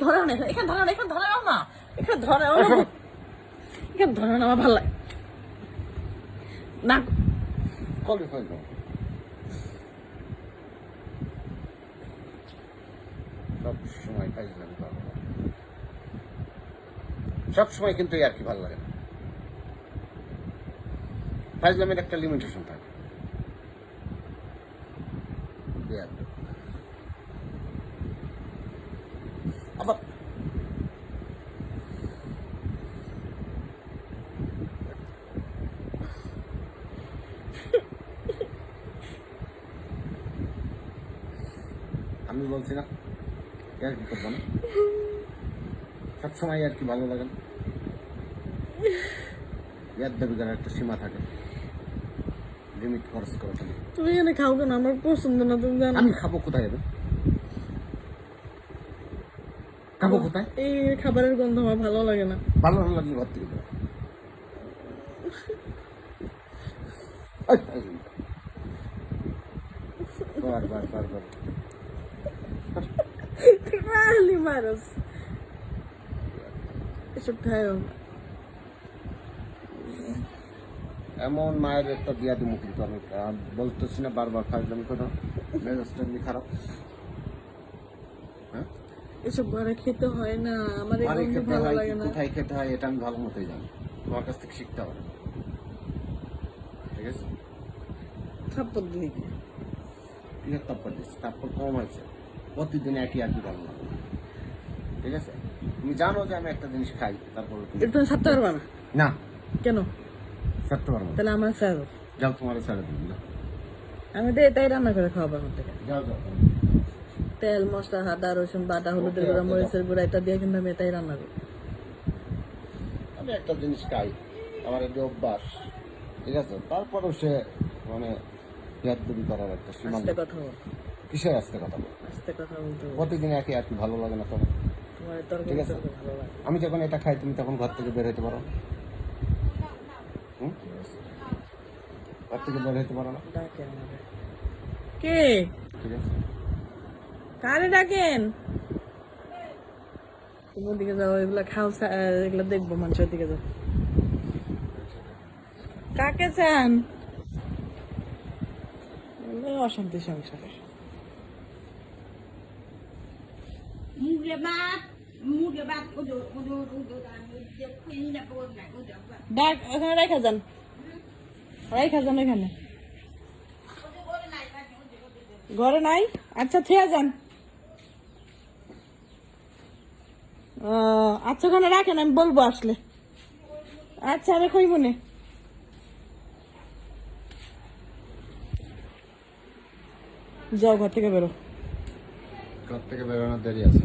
ধরে না এখানে না এখানে না। এখানে। এখানে না আমার লাগে। না। সব সময় ভালো। সব সময় কিন্তু আর কি ভালো লাগে না। ফাইজলামের একটা লিমিটেশন থাকে। আমি বলছি না। আর কি করব না? সবসময় আর কি ভালো লাগে না? ইয়ার একটা সীমা থাকে। লিমিট খরচ করে তুমি তুমি এখানে খাও কেন? আমার পছন্দ না তুমি জানো। আমি খাব কোথায় যাবে খাব কোথায়? এই খাবারের গন্ধ আমার ভালো লাগে না। ভালো না লাগলে ঘর থেকে বার। বার বার বার মারস এসব খায়ও। এমন মায়ের একটা বিয়া দিমু কিন্তু আমি বলতেছি না বারবার ফাইজলামি করো মেজাজটা এমনি খারাপ এসব ঘরে খেতে হয় না আমার গন্ধ খেতে হয় লাগে কি না কোথায় খেতে হয় এটা আমি ভালো মতোই জানি তোমার কাছ থেকে শিখতে হবে ঠিক আছে থাপ্পড় দিই ঠিক আছে তারপর দিচ্ছি তারপর কম হয়েছে প্রতিদিন একই কি ভালো লাগে ঠিক আছে? তুমি জানো যে আমি একটা জিনিস খাই তারপর তুমি- ছাড়তে পারবা না? না। কেন? ছাড়তে পারব তাহলে আমার স্যার যাও তোমার ছেড়ে দিন যাও। আমি তো এটাই রান্না করে খাওয়াবো আমার থেকে। যাও যাও। তেল মশলা আদা রসুন বাটা হলুদের গুঁড়া মরিচের গুঁড়া এটা দিয়ে কিন্তু আমি এটাই রান্না করি। আমি একটা জিনিস খাই আমার একটা অভ্যাস ঠিক আছে? তারপরেও সে মানে ইয়াদবি করার একটা সীমা আস্তে কথা বল। কিসের আসতে কথা বল? আস্তে কথা বলতে প্রতিদিন একই আর কি ভালো লাগে না তোমার? ঠিক আছে। তরকারি ভালো লাগে। আমি যখন এটা খাই তুমি তখন ঘর থেকে বের হতে পারো। ঘর থেকে বের হতে পারো না। কে? কারে ডাকেন? তোমার দিকে যাও এগুলা খাও এগুলা দেখব মানুষের দিকে যাও। কাকে চান? অশান্তি সংসারে মুগে ভাত। ডাক ওখানে রেখা যান রেখা যান এখানে ঘরে নাই আচ্ছা ঠিক যান ও, আচ্ছা ওখানে রাখেন আমি বলব আসলে আচ্ছা আমি কইব নে যাও ঘর থেকে বেরো ঘর থেকে বেরোনোর দেরি আছে